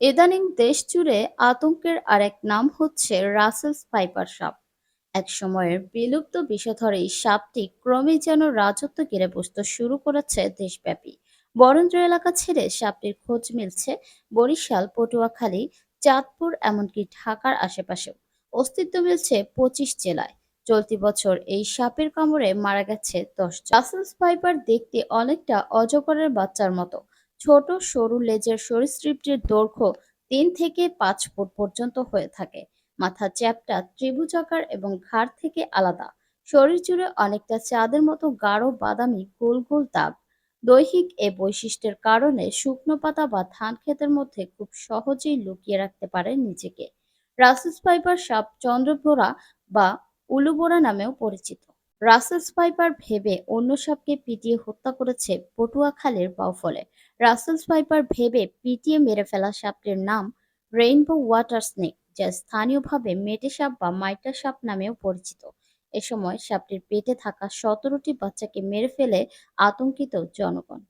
ইদানিং দেশ জুড়ে আতঙ্কের আরেক নাম হচ্ছে রাসেলস ভাইপার সাপ। এক একসময়ের বিলুপ্ত বিষধর এই সাপটি ক্রমেই যেন রাজত্ব ঘিরে বসতে শুরু করেছে দেশব্যাপী। বরেন্দ্র এলাকা ছেড়ে সাপটির খোঁজ মিলছে বরিশাল, পটুয়াখালী, চাঁদপুর, এমনকি ঢাকার আশেপাশেও। অস্তিত্ব মিলছে পঁচিশ জেলায়। চলতি বছর এই সাপের কামড়ে মারা গেছে দশ রাসেলস ভাইপার দেখতে অনেকটা অজগরের বাচ্চার মতো। ছোট সরু লেজের সরীসৃপটির দৈর্ঘ্য তিন থেকে পাঁচ ফুট পর্যন্ত হয়ে থাকে। মাথা চ্যাপটা ত্রিভুজাকার এবং ঘাড় থেকে আলাদা। শরীর জুড়ে অনেকটা চাঁদের মতো গাঢ় বাদামি গোল গোল দাগ। দৈহিক এ বৈশিষ্ট্যের কারণে শুকনো পাতা বা ধান ক্ষেতের মধ্যে খুব সহজেই লুকিয়ে রাখতে পারে নিজেকে। রাসেলস ভাইপার সাপ চন্দ্রবোরা বা উলুবোরা নামেও পরিচিত। রাসেলস ভাইপার ভেবে অন্য সাপকে পিটিয়ে হত্যা করেছে পটুয়াখালীর বাউফলে। রাসেলস ভাইপার ভেবে পিটিয়ে মেরে ফেলা সাপটির নাম রেইনবো ওয়াটার স্নেক যা স্থানীয়ভাবে মেটে সাপ বা মাইটা সাপ নামেও পরিচিত। এ সময় সাপটির পেটে থাকা সতেরোটি বাচ্চাকে মেরে ফেলে আতঙ্কিত জনগণ।